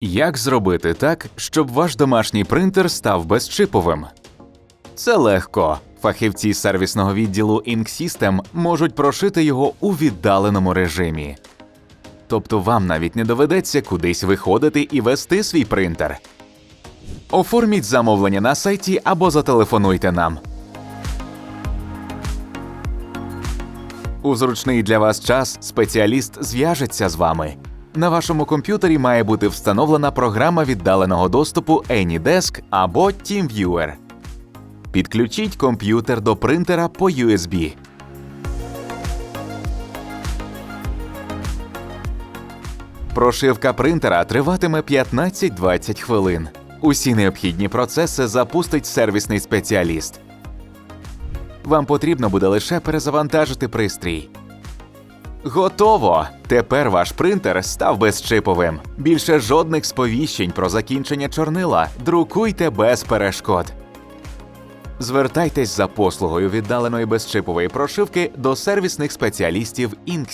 Як зробити так, щоб ваш домашній принтер став безчиповим? Це легко. Фахівці сервісного відділу Ink System можуть прошити його у віддаленому режимі. Тобто вам навіть не доведеться кудись виходити і вести свій принтер. Оформіть замовлення на сайті або зателефонуйте нам. У зручний для вас час спеціаліст зв'яжеться з вами. На вашому комп'ютері має бути встановлена програма віддаленого доступу AnyDesk або TeamViewer. Підключіть комп'ютер до принтера по USB. Прошивка принтера триватиме 15-20 хвилин. Усі необхідні процеси запустить сервісний спеціаліст. Вам потрібно буде лише перезавантажити пристрій. Готово! Тепер ваш принтер став безчиповим. Більше жодних сповіщень про закінчення чорнила. Друкуйте без перешкод. Звертайтесь за послугою віддаленої безчипової прошивки до сервісних спеціалістів Ink.